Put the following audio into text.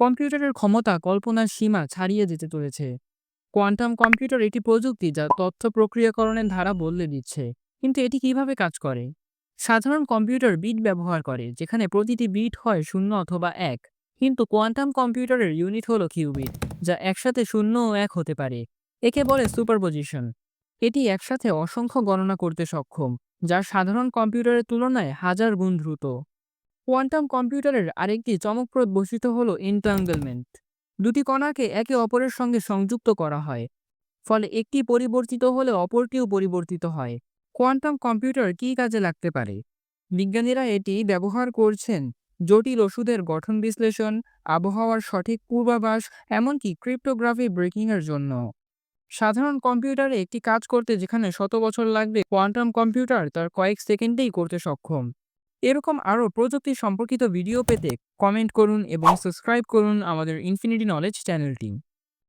কম্পিউটারের ক্ষমতা, কল্পনার সীমা ছাড়িয়ে যেতে চলেছে। কোয়ান্টাম কম্পিউটার একটি প্রযুক্তি যা তথ্য প্রক্রিয়াকরণের ধারা বদলে দিচ্ছে। কিন্তু এটি কীভাবে কাজ করে? সাধারণ কম্পিউটার বিট ব্যবহার করে, যেখানে প্রতিটি বিট হয় শূন্য অথবা এক। কিন্তু কোয়ান্টাম কম্পিউটারের ইউনিট হলো কিউবিট, যা একসাথে শূন্য ও এক হতে পারে। একে বলে সুপারপজিশন। এটি একসাথে অসংখ্য গণনা করতে সক্ষম, যা সাধারণ কম্পিউটারের তুলনায় হাজার গুণ দ্রুত। কোয়ান্টাম কম্পিউটারের আরেকটি চমকপ্রদ বৈশিষ্ট্য হলো এনটাঙ্গলমেন্ট দুটি কণাকে একে অপরের সঙ্গে সংযুক্ত করা হয়, ফলে একটি পরিবর্তিত হলে অপরটিও পরিবর্তিত হয়। কোয়ান্টাম কম্পিউটার কী কাজে লাগতে পারে? বিজ্ঞানীরা এটি ব্যবহার করছেন জটিল ওষুধের গঠন বিশ্লেষণ, আবহাওয়ার সঠিক পূর্বাভাস, এমনকি ক্রিপ্টোগ্রাফি ব্রেকিংয়ের জন্য। সাধারণ কম্পিউটারে একটি কাজ করতে যেখানে শত বছর লাগবে কোয়ান্টাম কম্পিউটার তার কয়েক সেকেন্ডেই করতে সক্ষম। এরকম আরও প্রযুক্তি সম্পর্কিত ভিডিও পেতে কমেন্ট করুন এবং সাবস্ক্রাইব করুন আমাদের ইনফিনিটি নলেজ চ্যানেলটি